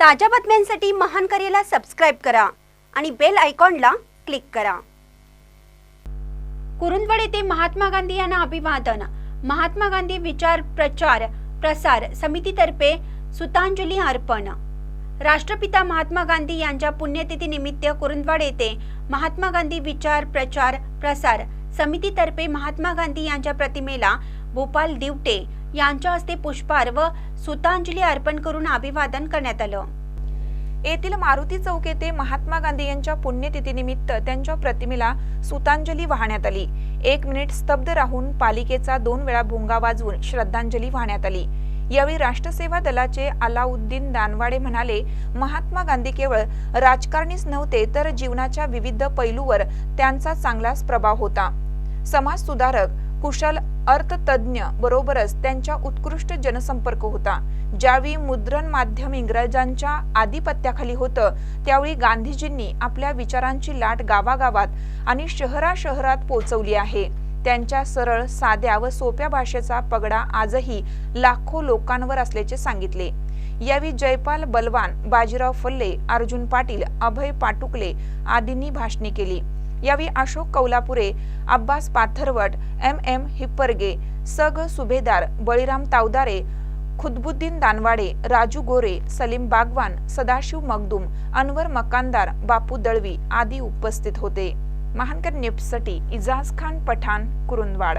ताज्या बातम्यांसाठी महान करेला सबस्क्राईब करा आणि बेल आयकॉनला क्लिक करा. कुरुंदवड येथे महात्मा गांधी यांना अभिवादन. महात्मा गांधी विचार प्रचार प्रसार समितीतर्फे सुतांजली अर्पण. राष्ट्रपिता महात्मा गांधी यांच्या पुण्यतिथी निमित्त कुरुंदवाड येथे महात्मा गांधी विचार प्रचार प्रसार समितीतर्फे महात्मा गांधी यांच्या प्रतिमेला भोपाल दिवटे यांच्या हस्ते पुष्पहार व सुतांजली अर्पण करून अभिवादन करण्यात आलं. येथील मारुती चौक येथे महात्मा गांधी यांच्या पुण्यतिथीनिमित्त त्यांच्या प्रतिमेला सुतांजली वाहण्यात आली. एक मिनिट स्तब्ध राहून पालिकेचा दोन वेळा भोंगा वाजवून श्रद्धांजली वाहण्यात आली. यावेळी राष्ट्रसेवा दलाचे अलाउद्दीन दानवाडे म्हणाले महात्मा गांधी केवळ राजकारणीच नव्हते तर जीवनाच्या विविध पैलूवर त्यांचा चांगलाच प्रभाव होता. समाज सुधारक कुशल अर्थतज्ञ बरोबरच त्यांच्या उत्कृष्ट जनसंपर्क होता. ज्यावेळी मुद्रण माध्यम इंग्रजांच्या आधिपत्याखाली होतं त्यावेळी गांधीजींनी आपल्या विचारांची लाट गावागावात आणि शहराशहरात पोहोचवली आहे. त्यांच्या सरळ साध्या व सोप्या भाषेचा पगडा आजही लाखो लोकांवर असल्याचे सांगितले. यावेळी जयपाल बलवान बाजीराव फल्ले अर्जुन पाटील अभय पाटुकले आदींनी भाषणे केली. यावेळी अशोक कौलापुरे अब्बास पाथरवट एम एम हिप्परगे सग सुभेदार बळीराम तावदारे खुदबुद्दीन दानवाडे राजू गोरे सलीम बागवान सदाशिव मगदूम अनवर मकानदार बापू दळवी आदी उपस्थित होते. महानकर निप्सटी इजाज खान पठाण कुरुंदवाड.